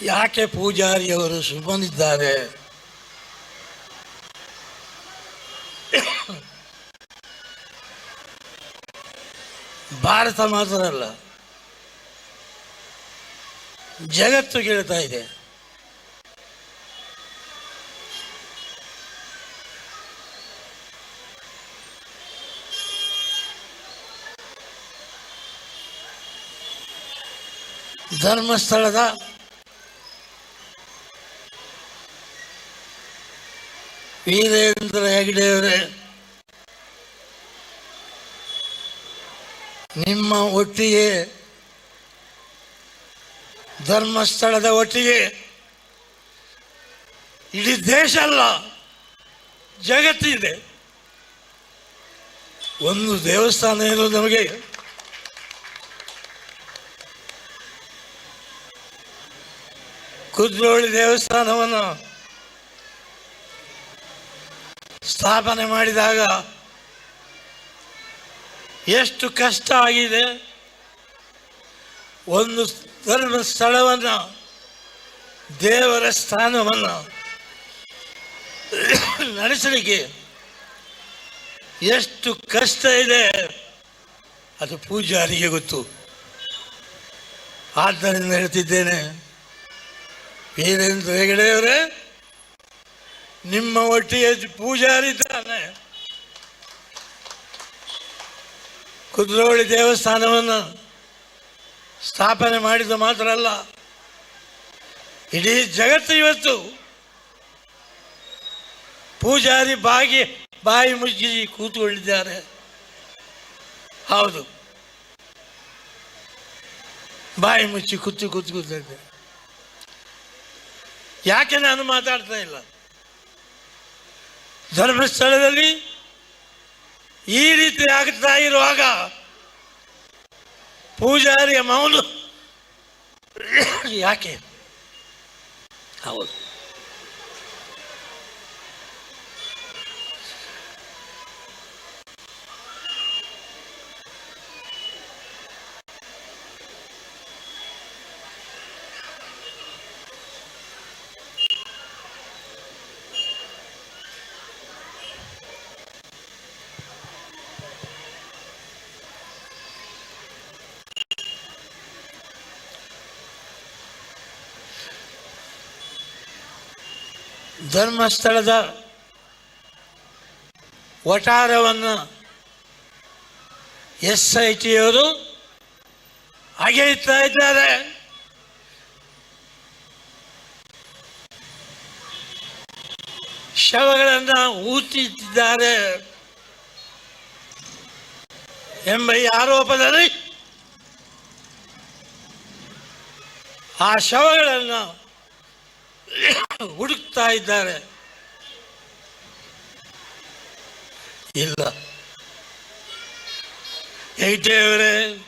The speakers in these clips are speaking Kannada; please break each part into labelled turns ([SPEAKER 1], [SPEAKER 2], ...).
[SPEAKER 1] ಯಾಕೆ ಪೂಜಾರಿಯವರು ಸುಮ್ಮನಿದ್ದಾರೆ? ಭಾರತ ಮಾತ್ರ ಅಲ್ಲ ಜಗತ್ತು ಕೇಳ್ತಾ ಇದೆ. ಧರ್ಮಸ್ಥಳದ ವೀರೇಂದ್ರ ಹೆಗಡೆಯವರೇ ನಿಮ್ಮ ಒಟ್ಟಿಗೆ, ಧರ್ಮಸ್ಥಳದ ಒಟ್ಟಿಗೆ, ಇಡೀ ದೇಶ ಅಲ್ಲ ಜಗತ್ತಿದೆ ಒಂದು ದೇವಸ್ಥಾನ ಇರೋದು ನಮಗೆ, ಕುದ್ರೋಳಿ ದೇವಸ್ಥಾನವನ್ನು ಸ್ಥಾಪನೆ ಮಾಡಿದಾಗ ಎಷ್ಟು ಕಷ್ಟ ಆಗಿದೆ. ಒಂದು ಧರ್ಮಸ್ಥಳವನ್ನು ದೇವರ ಸ್ಥಾನವನ್ನು ನಡೆಸಲಿಕ್ಕೆ ಎಷ್ಟು ಕಷ್ಟ ಇದೆ. ಅದು ಪೂಜಾರಿಗೆ ಗೊತ್ತು. ಆದ್ದರಿಂದ ಹೇಳ್ತಿದ್ದೇನೆ. ವೀರೇಂದ್ರ ಹೆಗಡೆಯವರೇ ನಿಮ್ಮ ಒಟ್ಟಿಗೆ ಪೂಜಾರಿದ್ದಾನೆ. ಕುದ್ರೋಳಿ ದೇವಸ್ಥಾನವನ್ನು ಸ್ಥಾಪನೆ ಮಾಡಿದ ಮಾತ್ರ ಅಲ್ಲ, ಇಡೀ ಜಗತ್ತು ಇವತ್ತು ಪೂಜಾರಿ ಬಾಗಿ, ಬಾಯಿ ಮುಚ್ಚಿ ಕೂತುಕೊಂಡಿದ್ದಾರೆ. ಹೌದು. ಬಾಯಿ ಮುಚ್ಚಿ ಕೂತು ಕೂತು ಕೂತಿದ್ದೆ ಯಾಕೆ ನಾನು ಮಾತಾಡ್ತಾ ಇಲ್ಲ? ಧರ್ಮಸ್ಥಳದಲ್ಲಿ ಈ ರೀತಿ ಆಗ್ತಾ ಇರುವಾಗ ಪೂಜಾರಿಯ ಮೌನ. ಯಾಕೆ? ಹೌದು. ಧರ್ಮಸ್ಥಳದ ವಟಾರವನ್ನು ಎಸ್ ಐ ಟಿಯವರು ಅಗೆಯುತ್ತಾ ಇದ್ದಾರೆ. ಶವಗಳನ್ನು ಊತಿದ್ದಾರೆ ಎಂಬ ಈ ಆರೋಪದಲ್ಲಿ ಆ ಶವಗಳನ್ನು ಹುಡುಕ್ತಾ ಇದ್ದಾರೆ. ಇಲ್ಲ. ಹೆಗ್ಡೆಯವರೇ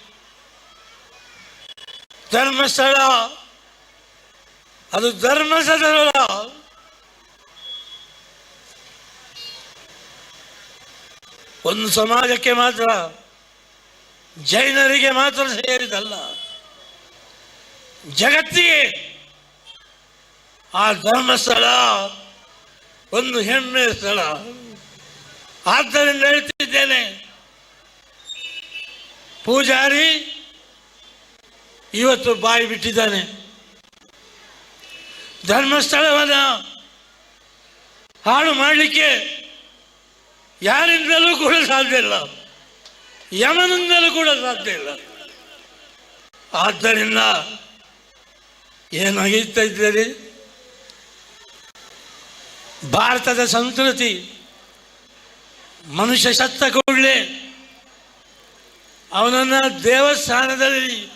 [SPEAKER 1] ಧರ್ಮಸ್ಥಳ. ಅದು ಧರ್ಮಸ್ಥಳ ಒಂದು ಸಮಾಜಕ್ಕೆ ಮಾತ್ರ ಜೈನರಿಗೆ ಮಾತ್ರ ಸೇರಿದಲ್ಲ. ಜಗತ್ತಿಗೆ ಆ ಧರ್ಮಸ್ಥಳ ಒಂದು ಹೆಮ್ಮೆಯ ಸ್ಥಳ. ಆದ್ದರಿಂದ ಹೇಳ್ತಿದ್ದೇನೆ, ಪೂಜಾರಿ ಇವತ್ತು ಬಾಯಿ ಬಿಟ್ಟಿದ್ದಾನೆ. ಧರ್ಮಸ್ಥಳವನ್ನ ಹಾಳು ಮಾಡಲಿಕ್ಕೆ ಯಾರಿಂದಲೂ ಕೂಡ ಸಾಧ್ಯ ಇಲ್ಲ. ಯಮನಿಂದಲೂ ಕೂಡ ಸಾಧ್ಯ ಇಲ್ಲ. ಆದ್ದರಿಂದ ಏನಾಗಿತ್ತಾ ಇದ್ದೀರಿ? ಭಾರತದ ಸಂಸ್ಕೃತಿ, ಮನುಷ್ಯ ಸತ್ತ ಕೂಡಲೇ ಅವನನ್ನು ದೇವಸ್ಥಾನದಲ್ಲಿ,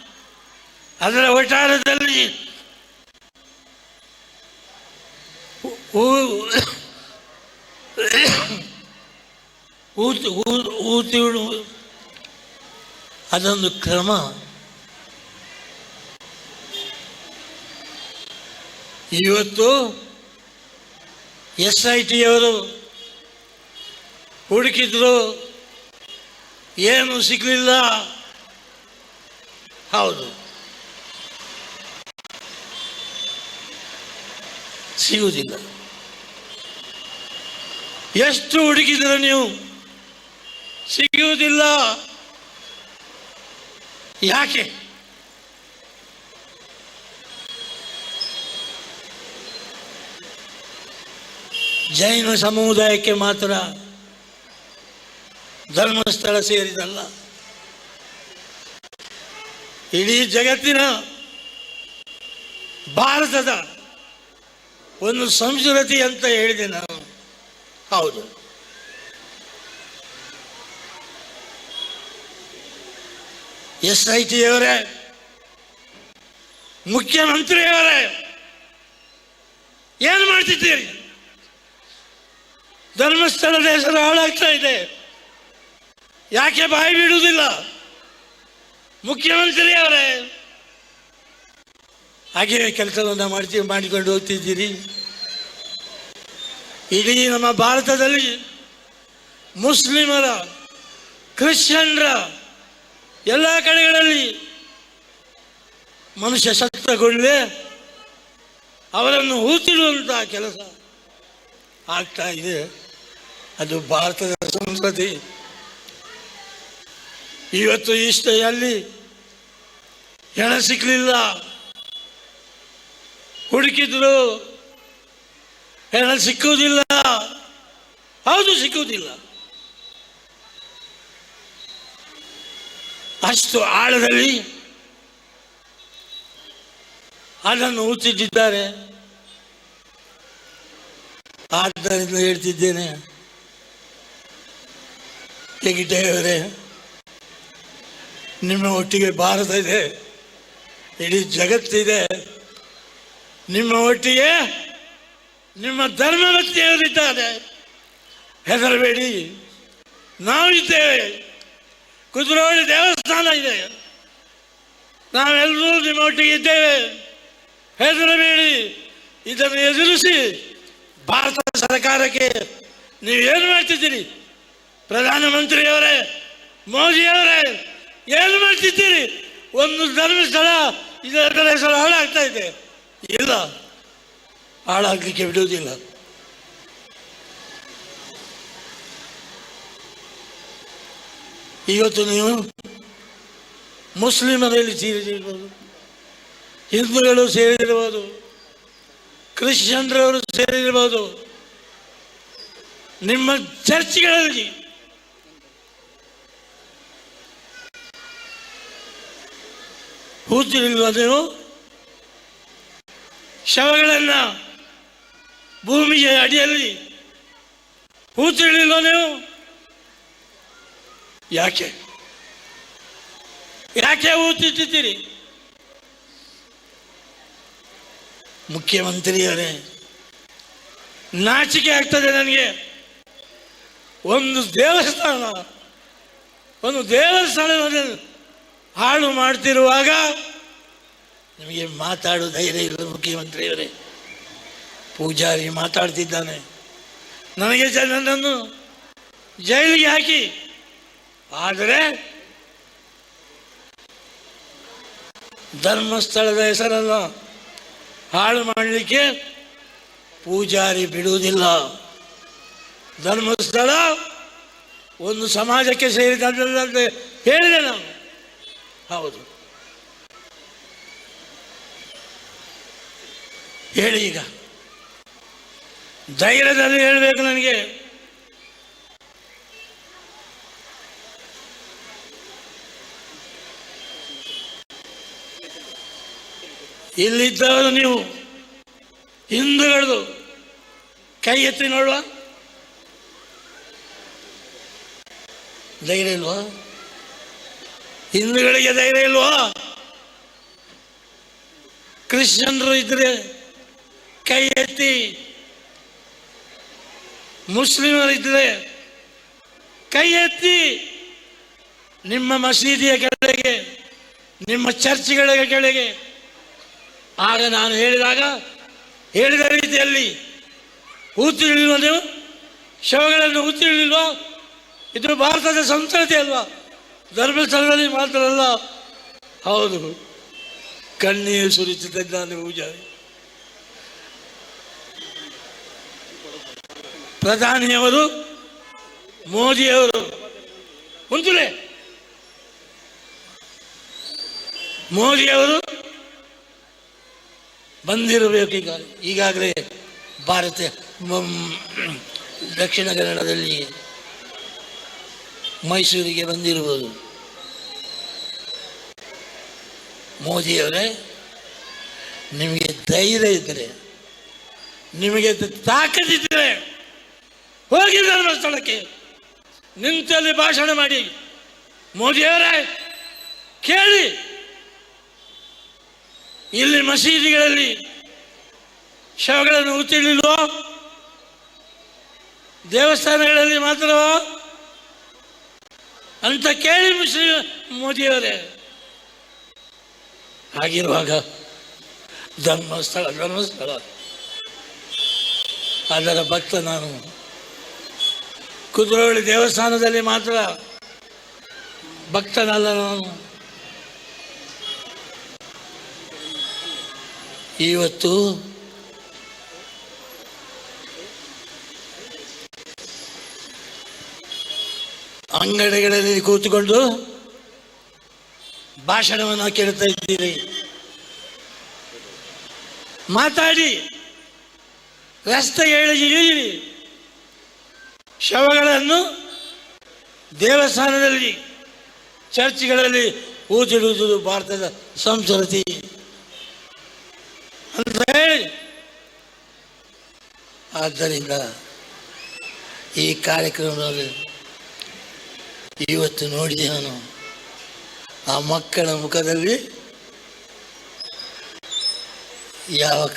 [SPEAKER 1] ಅದರ ವಟಾರದಲ್ಲಿ ಊ- ಊತಿ ಊತಿ ಅದೊಂದು ಕ್ರಮ. ಇವತ್ತು ಎಸ್ ಐ ಟಿಯವರು ಹುಡುಕಿದ್ರು ಏನು ಸಿಗಲಿಲ್ಲ. ಹೌದು. ಸಿಗುವುದಿಲ್ಲ. ಎಷ್ಟು ಹುಡುಕಿದ್ರೆ ನೀವು? ಸಿಗುವುದಿಲ್ಲ. ಯಾಕೆ? ಜೈನ ಸಮುದಾಯಕ್ಕೆ ಮಾತ್ರ ಧರ್ಮಸ್ಥಳ ಸೇರಿದಲ್ಲ. ಇಡೀ ಜಗತ್ತಿನ ಭಾರತದ ಒಂದು ಸಂಸ್ಕೃತಿ ಅಂತ ಹೇಳಿದೆ ನಾನು. ಹೌದು. ಎಸ್ ಐ ಟಿಯವರೇ ಮುಖ್ಯಮಂತ್ರಿಯವರೇ, ಏನು ಮಾಡ್ತಿದ್ದೀರಿ? ಧರ್ಮಸ್ಥಳದ ಹೆಸರು ಹಾಳಾಗ್ತಾ ಇದೆ. ಯಾಕೆ ಬಾಯಿ ಬಿಡುವುದಿಲ್ಲ? ಮುಖ್ಯಮಂತ್ರಿ ಅವರೇ ಹಾಗೆ ಕೆಲಸವನ್ನು ಮಾಡ್ತೀವಿ ಮಾಡಿಕೊಂಡು ಹೋಗ್ತಿದ್ದೀರಿ. ಇಡೀ ನಮ್ಮ ಭಾರತದಲ್ಲಿ ಮುಸ್ಲಿಮರ, ಕ್ರಿಶ್ಚಿಯನ್ರ ಎಲ್ಲ ಕಡೆಗಳಲ್ಲಿ ಮನುಷ್ಯ ಶಕ್ತಗೊಳ್ಳೆ ಅವರನ್ನು ಹೂತಿಡುವಂಥ ಕೆಲಸ ಆಗ್ತಾ ಇದೆ. ಅದು ಭಾರತದ ಸಂಸ್ಕೃತಿ. ಇವತ್ತು ಇಷ್ಟ ಅಲ್ಲಿ ಹೆಣ ಸಿಕ್ಕಲಿಲ್ಲ. ಹುಡುಕಿದ್ರು. ಹೆಣ ಸಿಕ್ಕುವುದಿಲ್ಲ. ಹೌದು, ಸಿಕ್ಕುವುದಿಲ್ಲ. ಅಷ್ಟು ಆಳದಲ್ಲಿ ಅದನ್ನು ಊತಿಟ್ಟಿದ್ದಾರೆ ಆದ್ದರಿಂದ ಹೇಳ್ತಿದ್ದೇನೆ. ಹೆಗಿಟೆಯವರೇ ನಿಮ್ಮ ಒಟ್ಟಿಗೆ ಭಾರತ ಇದೆ, ಇಡೀ ಜಗತ್ತಿದೆ. ನಿಮ್ಮ ಒಟ್ಟಿಗೆ ನಿಮ್ಮ ಧರ್ಮವತ್ತಿಯವರಿದ್ದಾರೆ ಹೆದರಬೇಡಿ ನಾವಿದ್ದೇವೆ ಕುದುರೋಳಿ ದೇವಸ್ಥಾನ ಇದೆ. ನಾವೆಲ್ಲರೂ ನಿಮ್ಮ ಒಟ್ಟಿಗೆ ಇದ್ದೇವೆ. ಹೆದರಬೇಡಿ, ಇದನ್ನು ಎದುರಿಸಿ ಭಾರತ ಸರ್ಕಾರಕ್ಕೆ ನೀವೇನು ಮಾಡ್ತಿದ್ದೀರಿ ಪ್ರಧಾನಮಂತ್ರಿಯವರೇ, ಮೋದಿಯವರೇ, ಏನು ಮಾಡ್ತಿದ್ದೀರಿ? ಒಂದು ಧರ್ಮಸ್ಥಳ ಇದರ ಹೆಸರು ಹಾಳಾಗ್ತಾ ಇದೆ. ಇಲ್ಲ, ಹಾಳಾಗಲಿಕ್ಕೆ ಬಿಡುವುದಿಲ್ಲ. ಇವತ್ತು ನೀವು ಮುಸ್ಲಿಮರಲ್ಲಿ ಸೇರಿದಿರ್ಬೋದು? ಹಿಂದೂಗಳು ಸೇರಿದಿರ್ಬೋದು? ಕ್ರಿಶ್ಚಿಯನ್ರವರು ಸೇರಿದಿರ್ಬೋದು? ನಿಮ್ಮ ಚರ್ಚ್ಗಳಲ್ಲಿ ಹೂತಿರಲಿಲ್ವ ನೀವು ಶವಗಳನ್ನು ಭೂಮಿಯ ಅಡಿಯಲ್ಲಿ ಹೂತಿರಲಿಲ್ವ ನೀವು ಯಾಕೆ? ಯಾಕೆ ಹೂತಿಟ್ಟಿದ್ದೀರಿ ಮುಖ್ಯಮಂತ್ರಿಯವರೇ ನಾಚಿಕೆ ಆಗ್ತದೆ ನನಗೆ. ಒಂದು ದೇವಸ್ಥಾನ, ಒಂದು ದೇವಸ್ಥಾನವನ್ನು ಹಾಳು ಮಾಡ್ತಿರುವಾಗ ನಿಮಗೆ ಮಾತಾಡೋ ಧೈರ್ಯ ಇಲ್ಲ ಮುಖ್ಯಮಂತ್ರಿಯವರೇ. ಪೂಜಾರಿ ಮಾತಾಡ್ತಿದ್ದಾನೆ. ನನಗೆ ನನ್ನನ್ನು ಜೈಲಿಗೆ ಹಾಕಿ. ಆದರೆ ಧರ್ಮಸ್ಥಳದ ಹೆಸರನ್ನು ಹಾಳು ಮಾಡಲಿಕ್ಕೆ ಪೂಜಾರಿ ಬಿಡುವುದಿಲ್ಲ. ಧರ್ಮಸ್ಥಳ ಒಂದು ಸಮಾಜಕ್ಕೆ ಸೇರಿದಂತೆ ಹೇಳಿದೆ ನಾನು. ಹೌದು. ಹೇಳಿ ಈಗ. ಧೈರ್ಯದಲ್ಲಿ ಹೇಳಬೇಕು ನನಗೆ. ಇಲ್ಲಿದ್ದವರು ನೀವು ಹಿಂದುಗಳದು ಕೈ ಎತ್ತಿ ನೋಡುವ. ಧೈರ್ಯ ಇಲ್ವಾ? ಹಿಂದೂಗಳಿಗೆ ಧೈರ್ಯ ಇಲ್ವೋ? ಕ್ರಿಶ್ಚಿಯನ್ರು ಇದ್ರೆ ಕೈ ಎತ್ತಿ ಮುಸ್ಲಿಮರು ಇದ್ರೆ ಕೈ ಎತ್ತಿ ನಿಮ್ಮ ಮಸೀದಿಯ ಕೆಳಗೆ, ನಿಮ್ಮ ಚರ್ಚ್ಗಳ ಕೆಳಗೆ. ಆಗ ನಾನು ಹೇಳಿದಾಗ, ಹೇಳಿದ ರೀತಿಯಲ್ಲಿ ಹೂತಿರಲಿಲ್ವ ನೀವು? ಶವಗಳನ್ನು ಹೂತಿರಲಿಲ್ವಾ ಇದು ಭಾರತದ ಸಂಸ್ಕೃತಿ ಅಲ್ವಾ? ಧರ್ಮಸ್ಥಳದಲ್ಲಿ ಮಾತ್ರ ಅಲ್ಲ. ಹೌದು. ಕಣ್ಣೀರು ಸುರಿಸುತ್ತಿದ್ದಾನೆ ಪೂಜಾರಿ ಪ್ರಧಾನಿಯವರು, ಮೋದಿಯವರು ಕುಂತುಲೆ ಮೋದಿಯವರು ಬಂದಿರಬೇಕು ಈಗ. ಈಗಾಗಲೇ ಭಾರತ ದಕ್ಷಿಣ ಕನ್ನಡದಲ್ಲಿ ಮೈಸೂರಿಗೆ ಬಂದಿರುವುದು. ಮೋದಿಯವರೇ, ನಿಮಗೆ ಧೈರ್ಯ ಇದ್ದರೆ, ನಿಮಗೆ ತಾಕತ್ತಿದ್ದರೆ ಹೋಗಿ ಧರ್ಮಸ್ಥಳಕ್ಕೆ. ನಿಂತಲ್ಲಿ ಭಾಷಣ ಮಾಡಿ. ಮೋದಿಯವರೇ, ಕೇಳಿ. ಇಲ್ಲಿ ಮಸೀದಿಗಳಲ್ಲಿ ಶವಗಳನ್ನು ಉತ್ತಿಳಿಲ್ವೋ ದೇವಸ್ಥಾನಗಳಲ್ಲಿ ಮಾತ್ರವೋ? ಅಂತ ಕೇಳಿ ಶ್ರೀ ಮೋದಿಯವರೇ. ಹಾಗಿರುವಾಗ ಧರ್ಮಸ್ಥಳ ಧರ್ಮಸ್ಥಳ. ಅದರ ಭಕ್ತ ನಾನು. ಕುದ್ರೋಳಿ ದೇವಸ್ಥಾನದಲ್ಲಿ ಮಾತ್ರ ಭಕ್ತನಲ್ಲ ನಾನು. ಇವತ್ತು ಅಂಗಡಿಗಳಲ್ಲಿ ಕೂತುಕೊಂಡು ಭಾಷಣವನ್ನು ಕೇಳ್ತಾ ಇದ್ದೀರಿ. ಮಾತಾಡಿ. ರಸ್ತೆ ಎಳೆದಿರಿ ಶವಗಳನ್ನು ದೇವಸ್ಥಾನದಲ್ಲಿ, ಚರ್ಚ್ಗಳಲ್ಲಿ ಊತಿಡುವುದು ಭಾರತದ ಸಂಸ್ಕೃತಿ. ಅಂತ ಹೇಳಿ. ಆದ್ದರಿಂದ ಈ ಕಾರ್ಯಕ್ರಮದಲ್ಲಿ ಇವತ್ತು ನೋಡಿದೆ ನಾನು. ಆ ಮಕ್ಕಳ ಮುಖದಲ್ಲಿ ಯಾವ